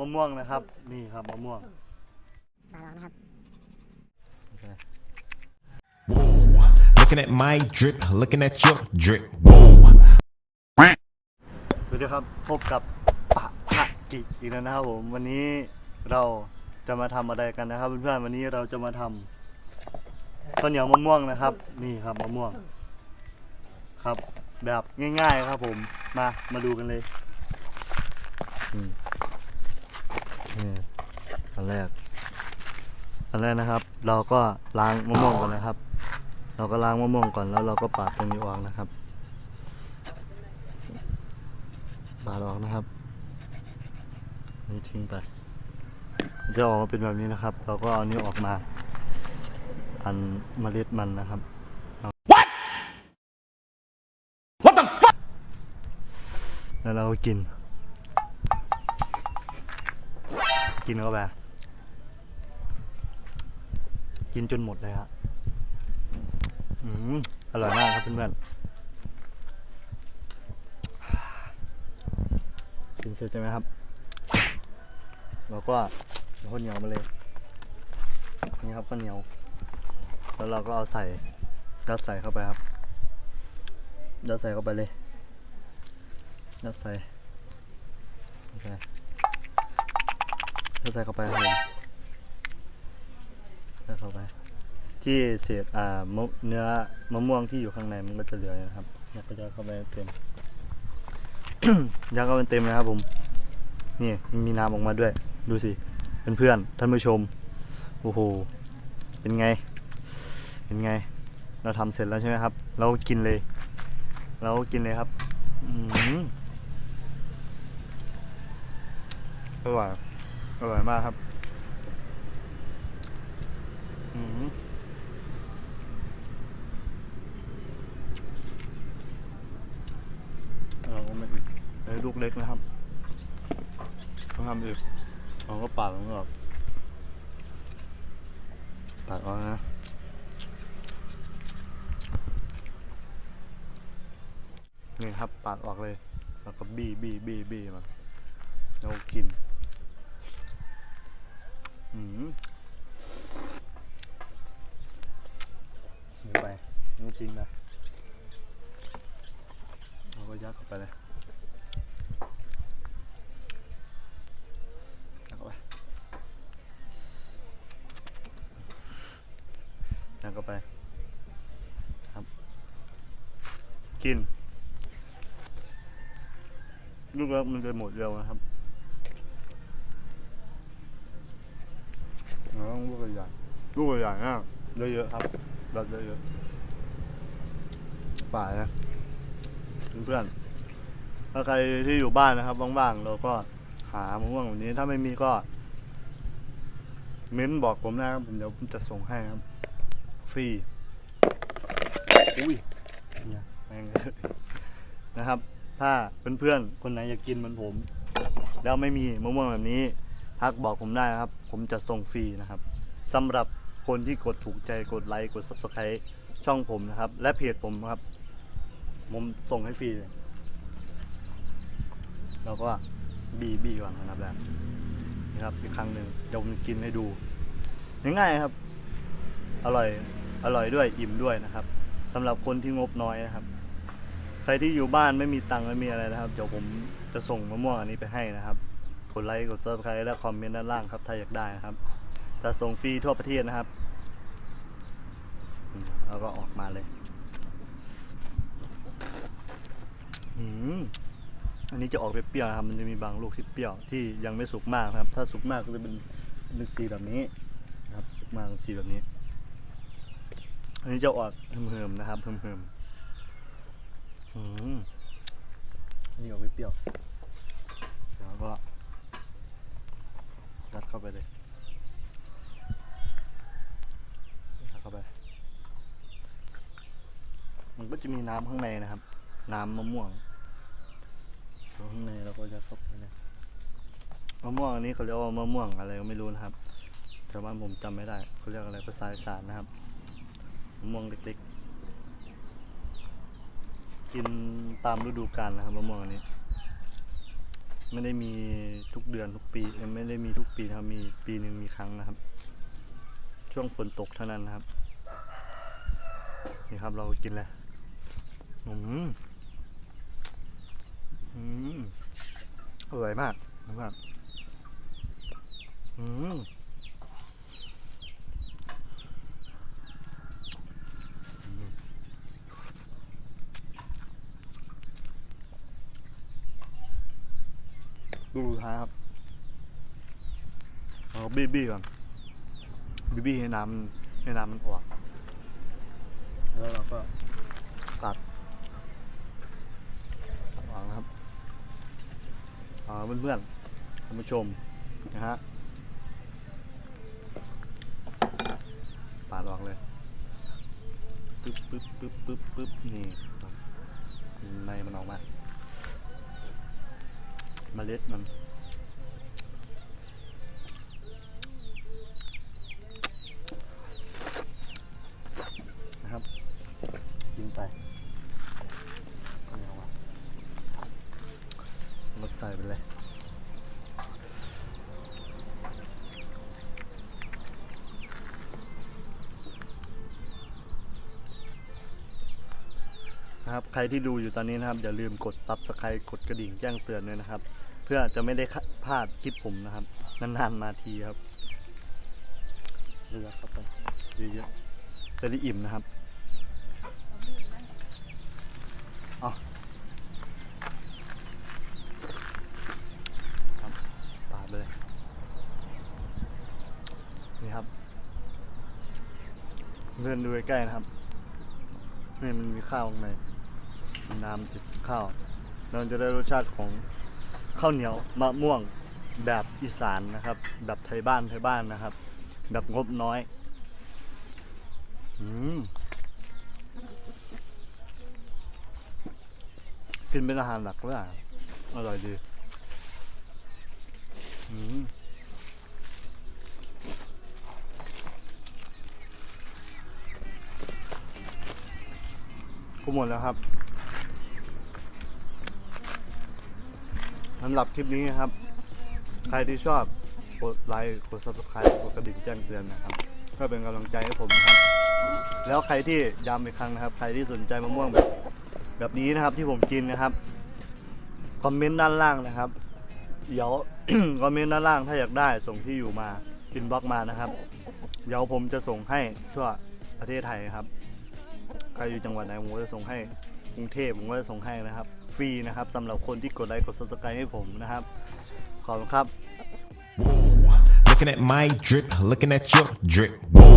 มะม่วงนะครับ นี่ครับมะม่วง มาลองนะครับ Whoa. Looking at my drip, looking at your drip. Whoa. สวัสดีครับพบกับปะพะกิอีกแล้วนะครับผมวันนี้เราจะมาทำอะไรกันนะครับเพื่อนๆวันนี้เราจะมาทำข้าวเหนียวมะม่วงนะครับ นี่ครับมะม่วง ครับ แบบง่าย ๆ ครับผมมามาดูกันเลยนี่นี่อั นแรก อันแรกนะครับ เราก็ล้างมะม่วงก่อนนะครับ เราก็ล้างมะม่วงก่อนแล้วเราก็ปาดตรงนี้ออกนะครับ ปาดออกนะครับนี่ทิ้งไปมันจะออกมาเป็นแบบนี้นะครับ เราก็เอานี้ออกมา อันเมล็ดมันนะครับ What What the fuck แล้วเราก็กิน กินเข้าไป กินจนหมดเลยครับอืมอร่อยมากครับเพื่อนๆกินเสร็จใช่ไหมครับเราก็เอาข้าวเหนียวมาเลย นี่ครับข้าวเหนียว แล้วเราก็เอาใส่ยัดใส่เข้าไปครับยัดใส่เข้าไปเลยยัดใส่โอเคยัดใส่เข้าไปครับ ผมยัดเข้าไป ที่เศษอ่ามะเนื้อมะม่วงที่อยู่ข้างในมันก็จะเหลืออยู่นะครับแล้วก็ยัดเข้าไปเต็มยัดเข้าไปเต็มนะครับผม นี่มีน้ำออกมาด้วย ดูสิเพื่อนๆท่านผู้ชม โอ้โห เป็นไง เป็นไง เราทำเสร็จแล้วใช่ไหมครับ เรากินเลย เรากินเลยครับอร่อยอร่อยมากครับ อืมเราก็ไม่อีกเลยลูกเล็กนะครับ ต้องทำอีกเราก็ ปาดมันออกปาดออกนะนี่ครับปาดออกเลย แล้วก็บี้บี้บี้บี้มันแล้วก็กินอืมนี่ไปนี่จริงนะเราก็ยัดเข้าไปเลย ยัดเข้าไปยัด เข้าไป ครับ กิน ลูกแล้วมันจะหมดเร็วนะครับเราต้องลูกใหญ่ลูกใหญ่ๆนะเยอะๆครับแบบเยอะๆป่านะเพื่อนๆถ้าใครที่อยู่บ้านนะครับว่างๆเราก็หามะม่วงแบบนี้ถ้าไม่มีก็ เม้นบอกผมนะครับผมเดี๋ยวผมจะส่งให้ครับ ฟรีอุ้ยเนี่ยแม่งเลยนะครับ ถ้าเพื่อนๆ คนไหนอยากกินเหมือนผม แล้วไม่มีมะม่วงแบบนี้ ทักบอกผมได้นะครับ ผมจะส่งฟรีนะครับสำหรับคนที่กดถูกใจกดไลค์กด subscribe ช่องผมนะครับ และเพจผมครับ ผมส่งให้ฟรีเลยแล้วก็บีบีก่อนนะครับแล้วนะครับอีกครั้งหนึ่งเดี๋ยวผมกินให้ดูง่ายๆครับ อร่อย อร่อยด้วยอิ่มด้วยนะครับสำหรับคนที่งบน้อยนะครับ ใครที่อยู่บ้านไม่มีตังค์ไม่มีอะไรนะครับเดี๋ยวผมจะส่งมะม่วงอันนี้ไปให้นะครับกดไลค์กด subscribe และคอมเมนต์ด้านล่างครับถ้าอยากได้นะครับจะส่งฟรีทั่วประเทศนะครับแล้วก็ออกมาเลยอันนี้จะออกเปรี้ยวๆนะครับ มันจะมีบางลูกที่เปรี้ยวที่ยังไม่สุกมากนะครับ ถ้าสุกมากก็จะเป็นเป็นสีแบบนี้นะครับ สุกมากเป็นสีแบบนี้ อันนี้จะออกเหิมๆนะครับเหิมๆอืมนี่ออกเปรี้ยวๆแล้วก็ยัดเข้าไปเลยยัดเข้าไป มันก็จะมีน้ำข้างในนะครับ น้ำมะม่วงอยู่ข้างในแล้วก็ยัดเข้าไปเลยมะม่วงอันนี้เขาเรียกว่ามะม่วงอะไรก็ไม่รู้นะครับแต่ว่าผมจำไม่ได้เขาเรียกอะไรภาษาอีสานนะครับ มะม่วงเล็กๆ กินตามฤดูกาลนะครับมะม่วงอันนี้ ไม่ได้มีทุกเดือนทุกปีไม่ได้มีทุกปีนะครับมีปีหนึ่งมีครั้งนะครับ ช่วงฝนตกเท่านั้นนะครับ นี่ครับเรากินแล้วอืมอืมอร่อยมากอร่อยมากอืม ดูท้ายครับเอาบี้บี้ก่อนบี้บี้ให้น้ำให้น้ำมันออก แล้วเราก็ตัดตัดวางนะครับอ่าเพื่อนๆท่านผู้ชมนะฮะปาดออกเลยปึ๊บปึ๊บปึ๊บปึ๊บปึ๊บนี่ในมันออกมา มเมล็ดมัน นะครับ กินไปเอามามาใส่ไปเลยนะครับใครที่ดูอยู่ตอนนี้นะครับ อย่าลืมกด subscribe กดกระดิ่งแจ้งเตือนด้วยนะครับ เพื่อจะไม่ได้พลาดคลิปผมนะครับ นานๆมาทีครับเลือกเข้าไปเยอะๆจะได้อิ่มนะครับเอาครับปาดเลยนี่ครับเลื่อนดูใกล้ๆนะครับนี่มันมีข้าวข้างในน้ำติดข้าวเราจะได้รสชาติของ ข้าวเหนียวมะม่วงแบบอีสานนะครับ แบบไทยบ้านไทยบ้านนะครับ แบบงบน้อยอืมกินเป็นอาหารหลักเลยอะอร่อยดีอืมกูหมดแล้วครับ สำหรับคลิปนี้นะครับ ใครที่ชอบกดไลค์กด subscribe กดกระดิ่งแจ้งเตือนนะครับเพื่อเป็นกำลังใจให้ผมนะครับ แล้วใครที่ย้ำอีกครั้งนะครับ ใครที่สนใจมะม่วงแบบแบบนี้นะครับที่ผมกินนะครับคอมเมนต์ด้านล่างนะครับ เดี๋ยว คอมเมนต์ด้านล่างถ้าอยากได้ส่งที่อยู่มาอินบ็อกมานะครับ เดี๋ยวผมจะส่งให้ทั่วประเทศไทยครับ ใครอยู่จังหวัดไหนผมก็จะส่งให้กรุงเทพผมก็จะส่งให้นะครับ ฟรีนะครับสำหรับคนที่กดไลค์กด subscribe ให้ผมนะครับ ขอบคุณครับ Looking at my drip, looking at your drip. Whoa.